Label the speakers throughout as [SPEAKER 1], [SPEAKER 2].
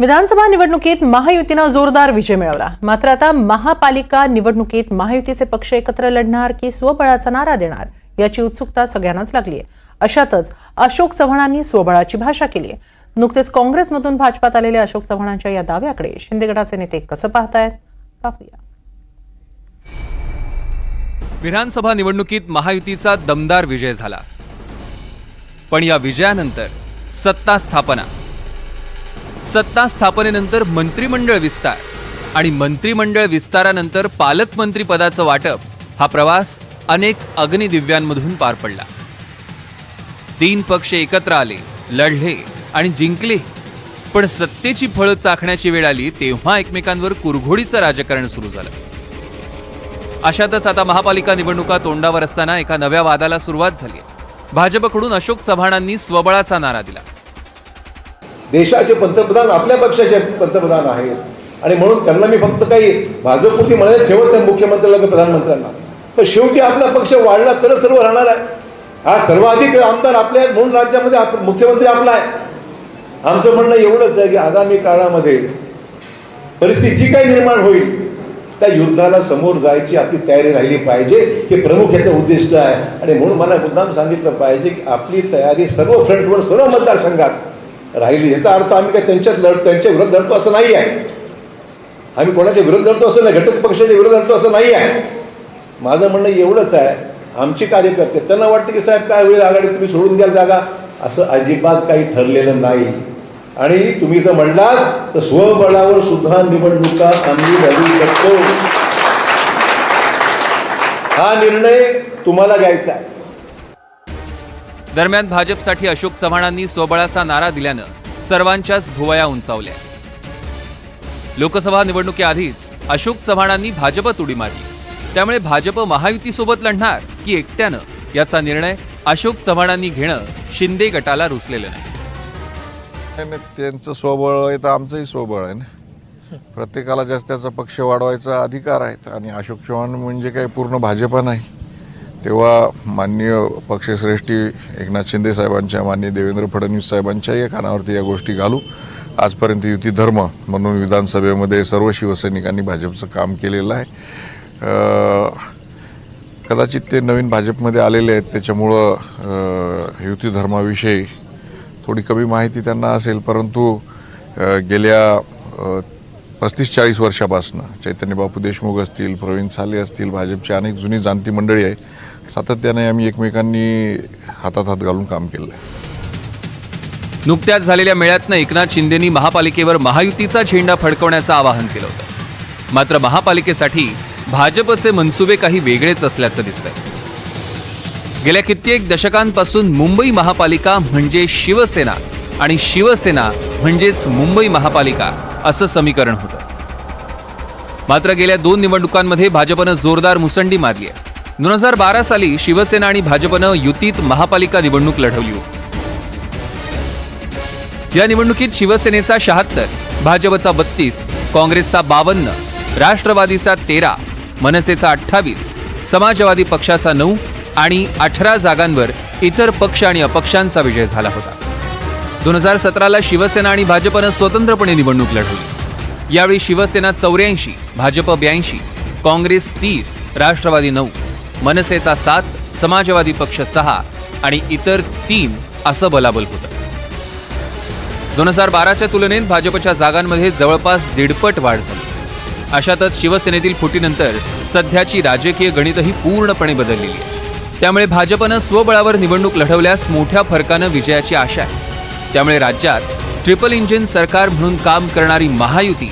[SPEAKER 1] विधानसभा निवडणुकीत महायुतीनं जोरदार विजय मिळवला. मात्र आता महापालिका निवडणुकीत महायुतीचे पक्ष एकत्र लढणार की स्वबळाचा नारा देणार याची उत्सुकता सगळ्यांनाच लागली आहे. अशातच अशोक चव्हाणांनी स्वबळाची भाषा केली आहे. नुकतेच काँग्रेसमधून भाजपात आलेल्या अशोक चव्हाणांच्या या दाव्याकडे शिंदे गटाचे नेते कसं पाहतायत? पाहूया.
[SPEAKER 2] विधानसभा निवडणुकीत महायुतीचा दमदार विजय झाला. पण या विजयानंतर सत्ता स्थापना सत्ता स्थापनेनंतर मंत्रिमंडळ विस्तार आणि मंत्रिमंडळ विस्तारानंतर पालकमंत्री पदाचं वाटप हा प्रवास अनेक अग्निदिव्यांमधून पार पडला. तीन पक्ष एकत्र आले लढले आणि जिंकले. पण सत्तेची फळं चाखण्याची वेळ आली तेव्हा एकमेकांवर कुरघोडीचं राजकारण सुरू झालं. अशातच आता महापालिका निवडणुका तोंडावर असताना एका नव्या वादाला सुरुवात झाली. भाजपकडून अशोक चव्हाणांनी स्वबळाचा नारा दिला.
[SPEAKER 3] देशाचे पंतप्रधान आपल्या पक्षाचे पंतप्रधान आहेत. आणि म्हणून त्यांना मी फक्त काही भाजपपुरती म्हणायला ठेवत नाही मुख्यमंत्र्याला किंवा प्रधानमंत्र्यांना. पण शेवटी आपला पक्ष वाढला तरच सर्व राहणार आहे. हा सर्वाधिक आमदार आपले आहेत म्हणून राज्यामध्ये आप मुख्यमंत्री आपला आहे. आमचं म्हणणं एवढंच आहे की आगामी काळामध्ये परिस्थिती जी काही निर्माण होईल त्या युद्धाला समोर जायची आपली तयारी राहिली पाहिजे हे प्रमुख याचं उद्दिष्ट आहे. आणि म्हणून मला मुद्दाम सांगितलं पाहिजे की आपली तयारी सर्व फ्रंटवर सर्व मतदारसंघात राहिली. याचा अर्थ आम्ही काय त्यांच्यात लढ त्यांच्या विरोध लढतो असं नाही आहे. आम्ही कोणाच्या विरोध लढतो असं नाही. घटक पक्षाच्या विरोध लढतो असं नाही आहे. माझं म्हणणं एवढंच आहे. आमचे कार्यकर्ते त्यांना वाटतं की साहेब काय होईल आघाडी तुम्ही सोडून द्याल जागा. असं अजिबात काही ठरलेलं नाही. आणि तुम्ही जर म्हणलात तर स्वबळावर सुद्धा निवडणुका आम्ही लढू शकतो. हा निर्णय तुम्हाला घ्यायचा आहे.
[SPEAKER 2] दरम्यान भाजपसाठी अशोक चव्हाणांनी स्वबळाचा नारा दिल्यानं सर्वांच्याच भुवया उंचावल्या. लोकसभा निवडणुकीआधीच अशोक चव्हाणांनी भाजपत उडी मारली. त्यामुळे भाजप महायुतीसोबत लढणार की एकट्यानं याचा निर्णय अशोक चव्हाणांनी घेणं शिंदे गटाला रुचलेलं नाही.
[SPEAKER 4] त्यांचं स्वबळ आहे तर आमचंही स्वबळ आहे ना. प्रत्येकाला जास्त त्याचा पक्ष वाढवायचा अधिकार आहेत आणि अशोक चव्हाण म्हणजे काही पूर्ण भाजपा नाही. तेव्हा माननीय पक्षश्रेष्ठी एकनाथ शिंदे साहेबांच्या माननीय देवेंद्र फडणवीस साहेबांच्याही कानावरती या गोष्टी घालू. आजपर्यंत युती धर्म म्हणून विधानसभेमध्ये सर्व शिवसैनिकांनी भाजपचं काम केलेलं आहे. कदाचित ते नवीन भाजपमध्ये आलेले आहेत त्याच्यामुळं युती धर्माविषयी थोडी कमी माहिती त्यांना असेल परंतु गेल्या पस्तीस चाळीस वर्षापासनं चैतन्य बापू देशमुख असतील प्रवीण साले असतील भाजपची अनेक जुनी जाणती मंडळी आहे सातत्याने आम्ही एकमेकांनी हातात हात घालून काम केलं आहे.
[SPEAKER 2] नुकत्याच झालेल्या मेळ्यातनं एकनाथ शिंदेनी महापालिकेवर महायुतीचा झेंडा फडकवण्याचं आवाहन केलं होतं. मात्र महापालिकेसाठी भाजपचे मनसुबे काही वेगळेच असल्याचं दिसतंय. गेल्या कित्येक दशकांपासून मुंबई महापालिका म्हणजे शिवसेना आणि शिवसेना म्हणजेच मुंबई महापालिका असं समीकरण होतं. मात्र गेल्या दोन निवडणुकांमध्ये भाजपनं जोरदार मुसंडी मारली आहे. दोन हजार बारा साली शिवसेना आणि भाजपनं युतीत महापालिका निवडणूक लढवली होती. या निवडणुकीत शिवसेनेचा शहात्तर भाजपचा बत्तीस काँग्रेसचा बावन्न राष्ट्रवादीचा तेरा मनसेचा अठ्ठावीस समाजवादी पक्षाचा नऊ आणि अठरा जागांवर इतर पक्ष आणि अपक्षांचा विजय झाला होता. दोन हजार सतराला शिवसेना आणि भाजपनं स्वतंत्रपणे निवडणूक लढवली. यावेळी शिवसेना चौऱ्याऐंशी भाजप ब्याऐंशी काँग्रेस तीस राष्ट्रवादी नऊ मनसेचा सात समाजवादी पक्ष सहा आणि इतर तीन असं बलाबल होतं. दोन हजार बाराच्या तुलनेत भाजपच्या जागांमध्ये जवळपास दीडपट वाढ झाली. अशातच शिवसेनेतील फुटीनंतर सध्याची राजकीय गणितही पूर्णपणे बदललेली आहे. त्यामुळे भाजपनं स्वबळावर निवडणूक लढवल्यास मोठ्या फरकानं विजयाची आशा आहे. त्यामुळे राज्यात ट्रिपल इंजिन सरकार म्हणून काम करणारी महायुती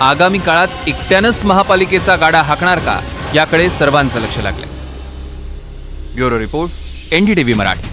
[SPEAKER 2] आगामी काळात एकट्यानंच महापालिकेचा गाडा हाकणार का याकडे सर्वांचं लक्ष लागलं ब्युरो रिपोर्ट एनडीटीव्ही मराठी.